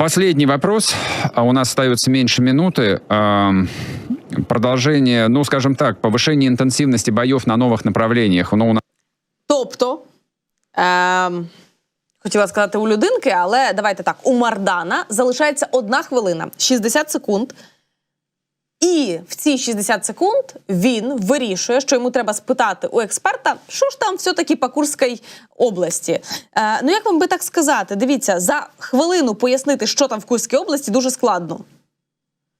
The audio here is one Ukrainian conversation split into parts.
Последний вопрос. А У нас остается меньше минуты. Эм, Продолжение, ну, скажем так, повышение интенсивности боев на новых направлениях. Ну, у нас Тобто, ем, хотіла сказати у людинки, але давайте так: у Мардана залишається одна хвилина, 60 секунд. і в ці 60 секунд він вирішує, що йому треба спитати у експерта, що ж там все-таки по Курській області. Е, ну як вам би так сказати? Дивіться, за хвилину пояснити, що там в Курській області, дуже складно.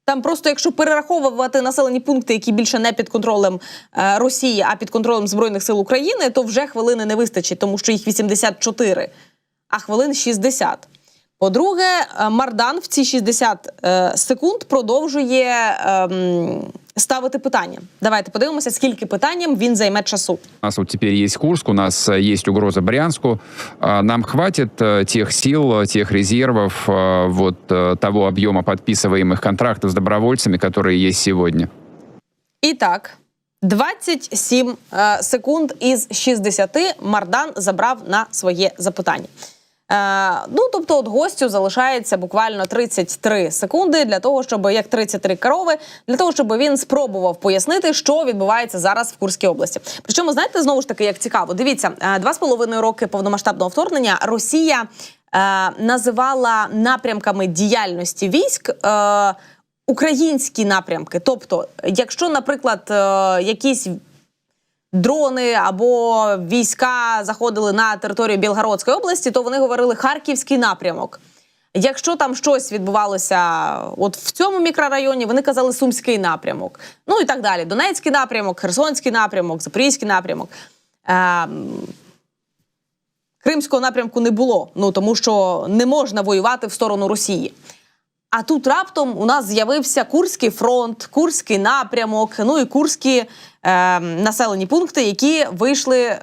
Там просто, якщо перераховувати населені пункти, які більше не під контролем е, Росії, а під контролем Збройних сил України, то вже хвилини не вистачить, тому що їх 84, а хвилин 60. По-друге, е, Мардан в ці 60 е, секунд продовжує ем, ставити питання. Давайте подивимося, скільки питанням він займе часу. У нас вот теперь есть Курск, у нас э, есть угроза Брянску. А, Нам хватит э, тех сил, э, тех резервов, э, вот э, того объема подписываемых контрактов с добровольцами, которые есть сегодня? І так, 27 е, секунд із 60 Мардан забрав на своє запитання. Е, ну, тобто, от гостю залишається буквально 33 секунди для того, щоб як 33 корови, для того, щоб він спробував пояснити, що відбувається зараз в Курській області. Причому, знаєте, знову ж таки, як цікаво, дивіться, е, два з половиною роки повномасштабного вторгнення Росія е, називала напрямками діяльності військ. Е, Українські напрямки, тобто, якщо, наприклад, е, якісь дрони або війська заходили на територію Білгородської області, то вони говорили Харківський напрямок. Якщо там щось відбувалося от в цьому мікрорайоні, вони казали Сумський напрямок. Ну і так далі. Донецький напрямок, Херсонський напрямок, Запорізький напрямок. Ем, Кримського напрямку не було, ну тому що не можна воювати в сторону Росії. А тут раптом у нас з'явився Курський фронт, Курський напрямок, ну і курські е, населені пункти, які вийшли е,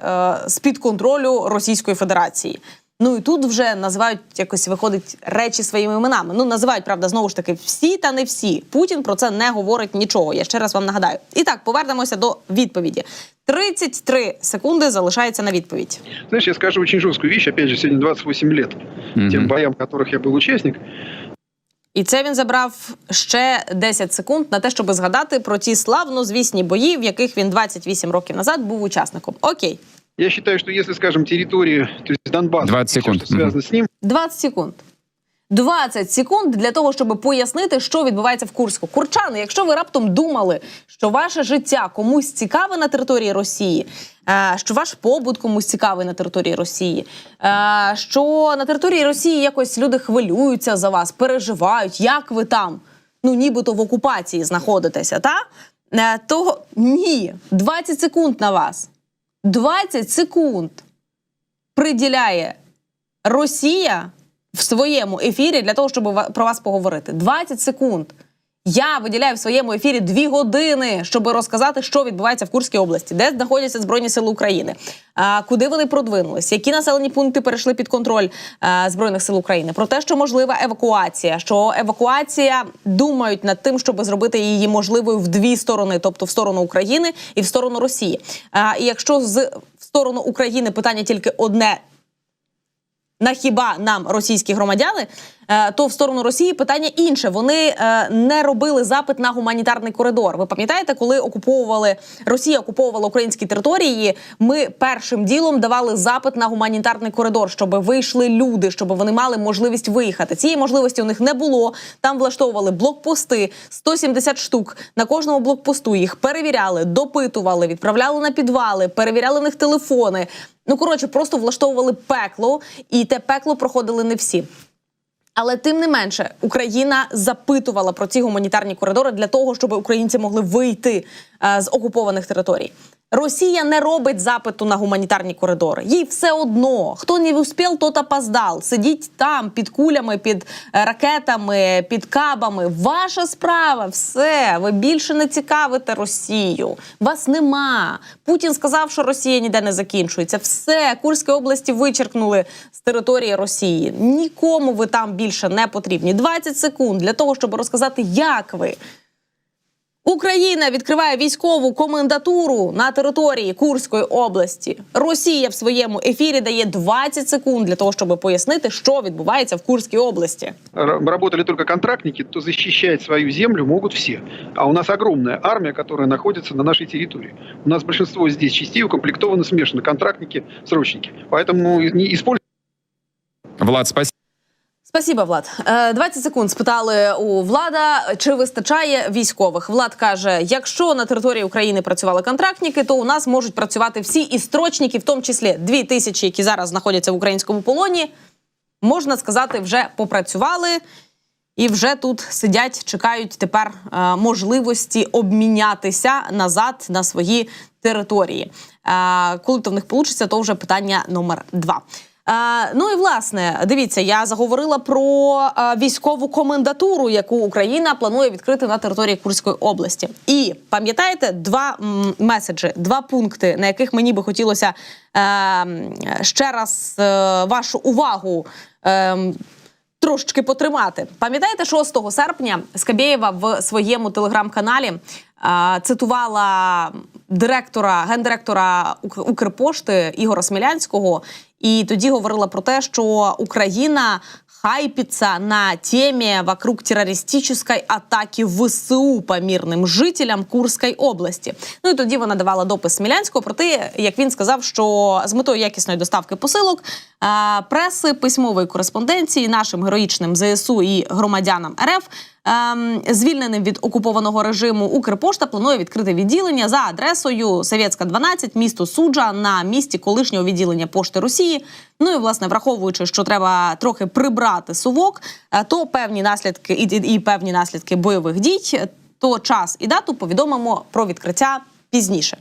з під контролю Російської Федерації. Ну і тут вже називають якось виходить речі своїми іменами. Ну називають правда знову ж таки всі та не всі. Путін про це не говорить нічого. Я ще раз вам нагадаю. І так, повернемося до відповіді. 33 секунди залишається на відповідь. Знаешь, я скажу очень жесткую вещь, опять же, сегодня 28 лет Мгм. тем боям, в которых я был участник. І це він забрав ще 10 секунд на те, щоб згадати про ті славнозвісні бої, в яких він 28 років назад був учасником. Окей, Я вважаю, що якщо, скажімо, територію, тобто Донбас, Донбасс, 20 всё, секунд. що связано з ним, 20 секунд. 20 секунд для того, щоб пояснити, що відбувається в Курську. Курчани, якщо ви раптом думали, що ваше життя комусь цікаве на території Росії, е, що ваш побут комусь цікавий на території Росії, е, що на території Росії якось люди хвилюються за вас, переживають, як ви там, ну нібито в окупації знаходитеся, та? Е, то ні, 20 секунд на вас. 20 секунд приділяє Росія в своєму ефірі для того, щоб про вас поговорити. 20 секунд. Я виділяю в своєму ефірі 2 години, щоб розказати, що відбувається в Курській області, де знаходяться Збройні Сили України, куди вони продвинулись, які населені пункти перейшли під контроль Збройних сил України, про те, що можлива евакуація, що евакуація думають над тим, щоб зробити її можливою в дві сторони, тобто в сторону України і в сторону Росії. І якщо з в сторону України питання тільки одне на хіба нам російські громадяни, е, то в сторону Росії питання інше. Вони е, не робили запит на гуманітарний коридор. Ви пам'ятаєте, коли окуповували Росія окуповувала українські території? Ми першим ділом давали запит на гуманітарний коридор, щоб вийшли люди, щоб вони мали можливість виїхати. Цієї можливості у них не було. Там влаштовували блокпости 170 штук. На кожному блокпосту їх перевіряли, допитували, відправляли на підвали, перевіряли в них телефони. Ну коротше, просто влаштовували пекло, і те пекло проходили не всі. Але тим не менше, Україна запитувала про ці гуманітарні коридори для того, щоб українці могли вийти е, з окупованих територій. Росія не робить запиту на гуманітарні коридори. Їй все одно. Хто не успів, тот опоздал. Сидіть там під кулями, під е, ракетами, під кабами. Ваша справа, все. Ви більше не цікавите Росію. Вас нема. Путін сказав, що Росія ніде не закінчується. Все, Курські області вичеркнули з території Росії. Нікому ви там більше не потрібні. 20 секунд для того, щоб розказати, як ви Україна відкриває військову комендатуру на території Курської області. Росія в своєму ефірі дає 20 секунд для того, щоб пояснити, що відбувається в Курській області. Работали только контрактники, то защищать свою землю могут все. А у нас огромная армия, которая находится на нашей территории. У нас большинство здесь частей укомплектованы смешанно, контрактники, срочники. Поэтому не использовать Влад, спасибо. Спасибо, Влад. Е, 20 секунд спитали у влада, чи вистачає військових. Влад каже: якщо на території України працювали контрактники, то у нас можуть працювати всі і строчники, в тому числі дві тисячі, які зараз знаходяться в українському полоні. Можна сказати, вже попрацювали і вже тут сидять, чекають тепер е, можливості обмінятися назад на свої території. Е, коли то в них вийде, то вже питання номер два. Е, ну і власне, дивіться, я заговорила про е, військову комендатуру, яку Україна планує відкрити на території Курської області. І пам'ятаєте два меседжі, два пункти, на яких мені би хотілося е, ще раз е, вашу увагу. Е, трошечки потримати. Пам'ятаєте, 6 серпня Скабєєва в своєму телеграм-каналі а, цитувала директора, гендиректора Укрпошти Ігора Смілянського, і тоді говорила про те, що Україна хайпится на теме вокруг террористической атаки ВСУ по мирним жителям Курської області. Ну і тоді вона давала допис Смілянського про те, як він сказав, що з метою якісної доставки посилок преси письмової кореспонденції нашим героїчним ЗСУ і громадянам РФ. Ем, Звільненим від окупованого режиму Укрпошта планує відкрити відділення за адресою Совєтська 12, місто Суджа на місці колишнього відділення пошти Росії. Ну і власне, враховуючи, що треба трохи прибрати сувок, е, то певні наслідки і, і, і певні наслідки бойових дій, то час і дату повідомимо про відкриття пізніше.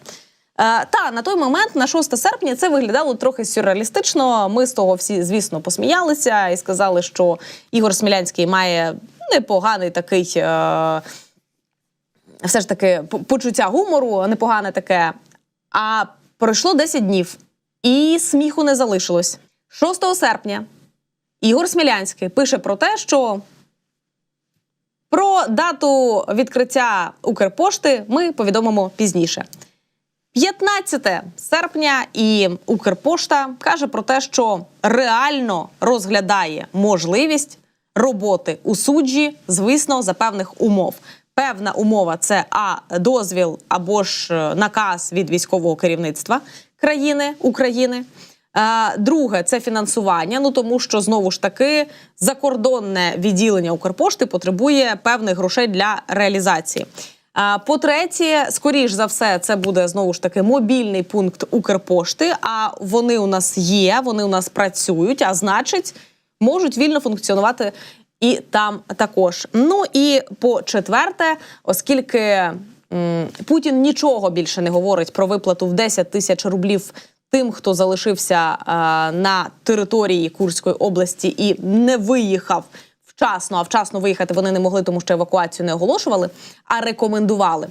Е, Та на той момент, на 6 серпня, це виглядало трохи сюрреалістично. Ми з того всі, звісно, посміялися і сказали, що Ігор Смілянський має непоганий такий. Е- все ж таки почуття гумору, непогане таке. А пройшло 10 днів, і сміху не залишилось. 6 серпня Ігор Смілянський пише про те, що про дату відкриття Укрпошти ми повідомимо пізніше. 15 серпня і Укрпошта каже про те, що реально розглядає можливість роботи у суджі, звісно, за певних умов. Певна умова це а дозвіл або ж е, наказ від військового керівництва країни України. Е, Друге це фінансування. Ну тому що знову ж таки закордонне відділення Укрпошти потребує певних грошей для реалізації. По-третє, скоріш за все, це буде знову ж таки мобільний пункт Укрпошти. А вони у нас є, вони у нас працюють, а значить, можуть вільно функціонувати і там також. Ну і по четверте, оскільки м, Путін нічого більше не говорить про виплату в 10 тисяч рублів. Тим, хто залишився а, на території Курської області і не виїхав вчасно, а вчасно виїхати вони не могли, тому що евакуацію не оголошували, а рекомендували.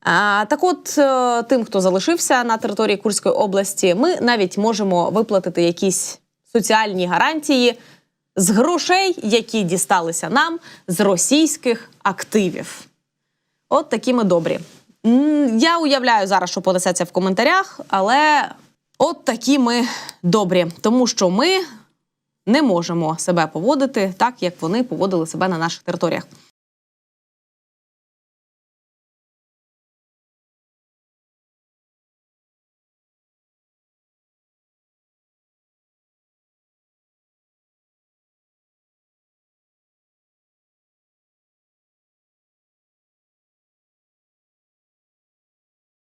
А, так от, е, тим, хто залишився на території Курської області, ми навіть можемо виплатити якісь соціальні гарантії з грошей, які дісталися нам з російських активів. От такі ми добрі. Я уявляю зараз, що понесеться в коментарях, але от такі ми добрі, тому що ми не можемо себе поводити так, як вони поводили себе на наших територіях.